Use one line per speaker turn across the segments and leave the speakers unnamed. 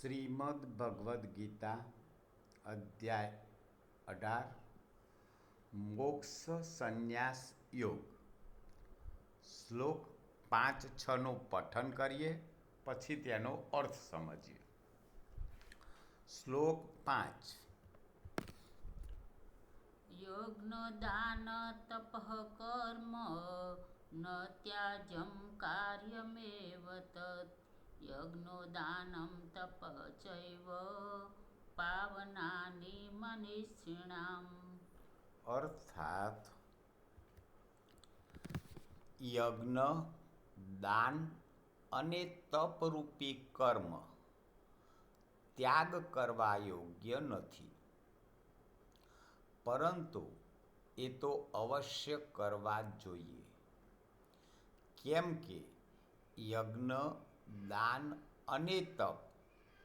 શ્રીમદ ભગવદ્ ગીતા, અધ્યાય અઢાર, મોક્ષ સંન્યાસ યોગ. શ્લોક પાંચ છનું પઠન કરીએ, પછી તેનો અર્થ સમજીએ. શ્લોક પાંચ.
યજ્ઞ દાન, તપઃ, કર્મ, ન ત્યાજમ કાર્યમેવ તત્ યજ્ઞોદાનમ તપ ચૈવ પાવનાની મનીષિણામ
અર્થાત યજ્ઞ દાન અને તપરૂપી કર્મ ત્યાગ કરવા યોગ્ય નથી. પરંતુ એ તો અવશ્ય કરવા જોઈએ. કેમ કે યજ્ઞ દાન અને તપ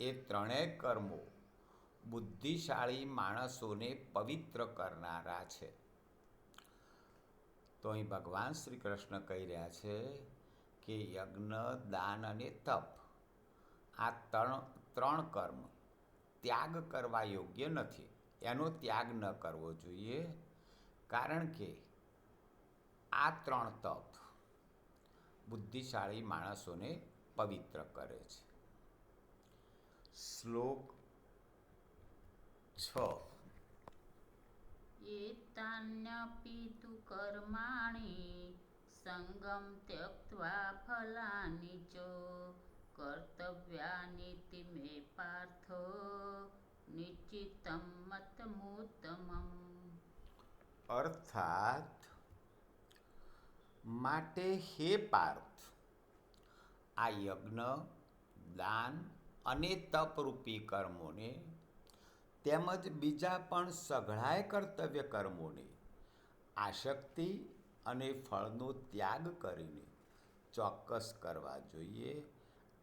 એ ત્રણેય કર્મો બુદ્ધિશાળી માણસોને પવિત્ર કરનારા છે. તો અહીં ભગવાન શ્રી કૃષ્ણ કહી રહ્યા છે કે યજ્ઞ, દાન અને તપ આ ત્રણ ત્રણ કર્મ ત્યાગ કરવા યોગ્ય નથી. એનો ત્યાગ ન કરવો જોઈએ કારણ કે આ ત્રણ તપ બુદ્ધિશાળી માણસોને પવિત્ર કરે છે. શ્લોક છ.
એતાન્યપી તુ કર્માણિ સંગમ ત્યક્ત્વા ફલાની ચ કર્તવ્યાનિતિ મે પાર્થ નિશ્ચિતમ મતમુત્તમમ.
અર્થાત માટે હે પાર્થ. આ યજ્ઞ, દાન અને તપરૂપી કર્મોને તેમજ બીજા પણ સઘળાય કર્તવ્ય કર્મોને આસક્તિ અને ફળનો ત્યાગ કરીને ચોક્કસ કરવા જોઈએ.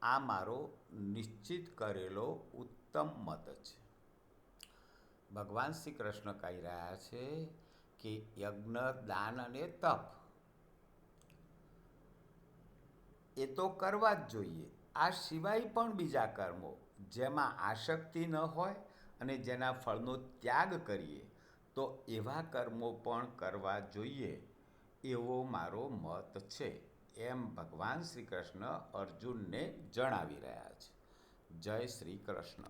આ મારો નિશ્ચિત કરેલો ઉત્તમ મત છે. ભગવાન શ્રી કૃષ્ણ કહી રહ્યા છે કે યજ્ઞ, દાન અને તપ એ તો કરવા જ જોઈએ. આ સિવાય પણ બીજા કર્મો, જેમાં આસક્તિ ન હોય અને જેના ફળનો ત્યાગ કરીએ, તો એવા કર્મો પણ કરવા જોઈએ. એવો મારો મત છે. એમ ભગવાન શ્રી કૃષ્ણ અર્જુનને જણાવી રહ્યા છે. જય શ્રી કૃષ્ણ